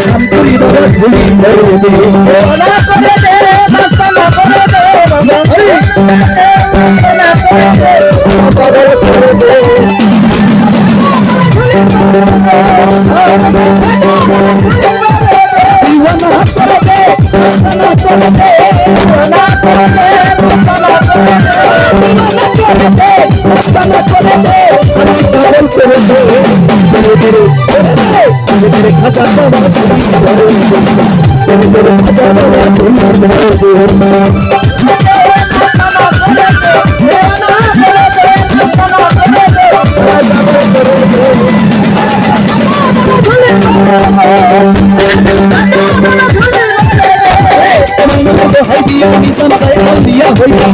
শান্তি ধরে ঝুলি ধরে দিওয়ানা করে দে না করে দে না করে দে দিয়া নিজাম সাইকেল দিয়া হইয়া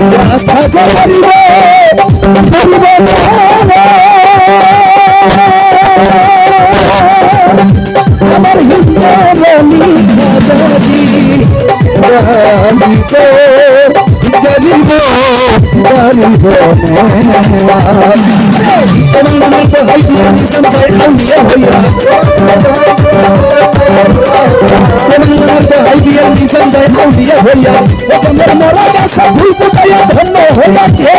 রাস্তা চলিবে চলিবে আমার হিন্দরণী রাজাজি আমি আমরা সবই কোথায় ধন্য হয়েছে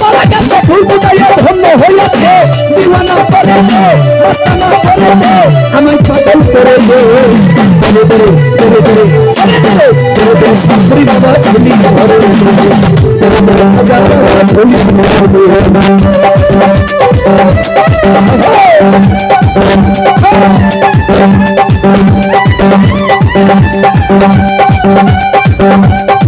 মারা গেছে ফুল কোথায় ধন্য হয়েছে দিওয়ানা করে দেও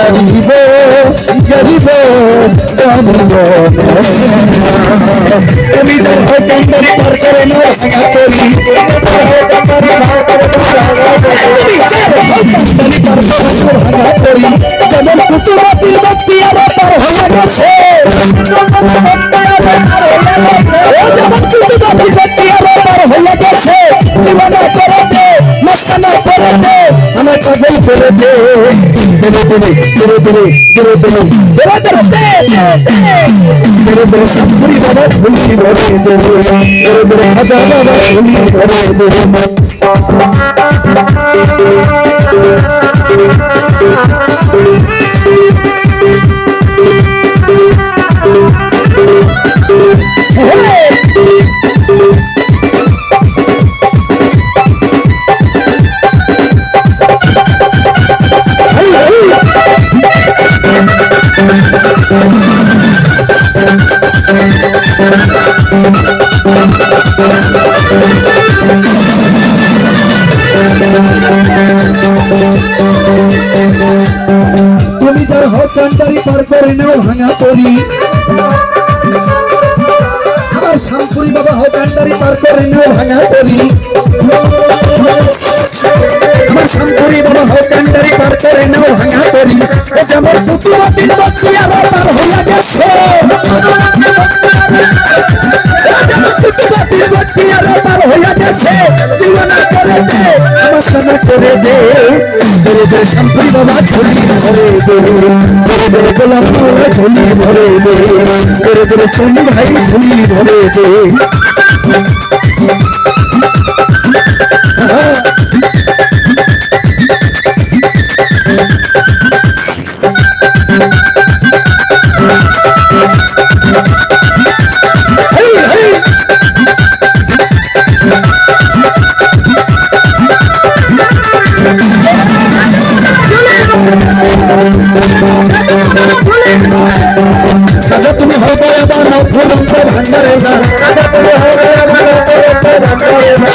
গরিব গরিব গরিব আমি তো কান্দারি পার করে না করি কান্দারি পার করে ভাঙা করি যেমন ও যেমন কুতুবা তিল আরও পার হয়ে গেছে। জীবনে করতে মাস্তানা করতে পাগল করে দে ধীরে ধীরে ধীরে ধীরে ধীরে ধীরে ধীরে ধীরে ধীরে ধীরে শাশুড়ি বাবা ঝুলি ধরে দে। ধীরে ধীরে হাজার বাবা ঝুলি ধরে দে তুমি যার হক কান্ডারি পার করে নাও, ভাঙা আমার শামপুরি বাবা হক কান্ডারি পার করে নাও, ভাঙা করি আমার শামপুরি বাবা কান্ডারি পার করে নাও, ভাঙা ও যেমন পার যেমন পুতুয়াতির বাকি আবার পার হইয়া গেছে। আমার করে দে। দে শাম্পাই বাবা ঝুলি ধরে দে করে দে গোলাপ বাবা ঝুলি ধরে দে করে দে সোনু ভাই ঝুলি ধরে দে Ah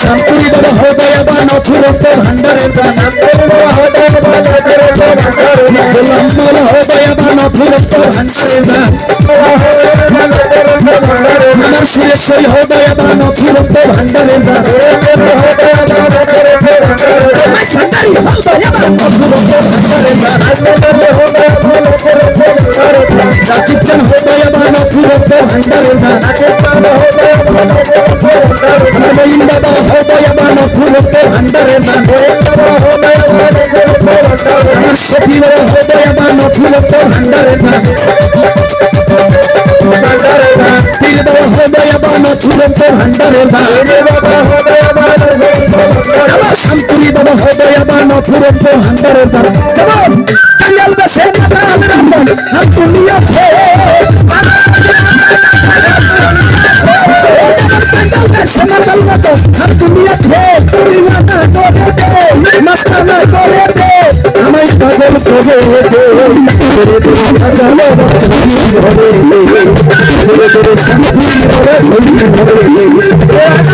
শান্তুরি বাবা হৃদয় বা নথুরন্ত ভান্ডারের দান গোলাম বাবা হৃদয় বা নথুরন্ত ভান্ডারের দান আমার সুরেশ্বরী হৃদয় বা নথুরন্ত ভান্ডারের দান রাজীব জান হৃদয় অফুরন্ত ভান্ডারের দান আমার মলিন বাবা হৃদয়বান অফুরন্ত ভান্ডারের দান আমার সখী বাবা হৃদয়বান অফুরন্ত ভান্ডারের দান পীর বাবা হৃদয়বান অফুরন্ত ভান্ডারের দান আমার শান্তুরি বাবা হৃদয়বান অফুরন্ত করে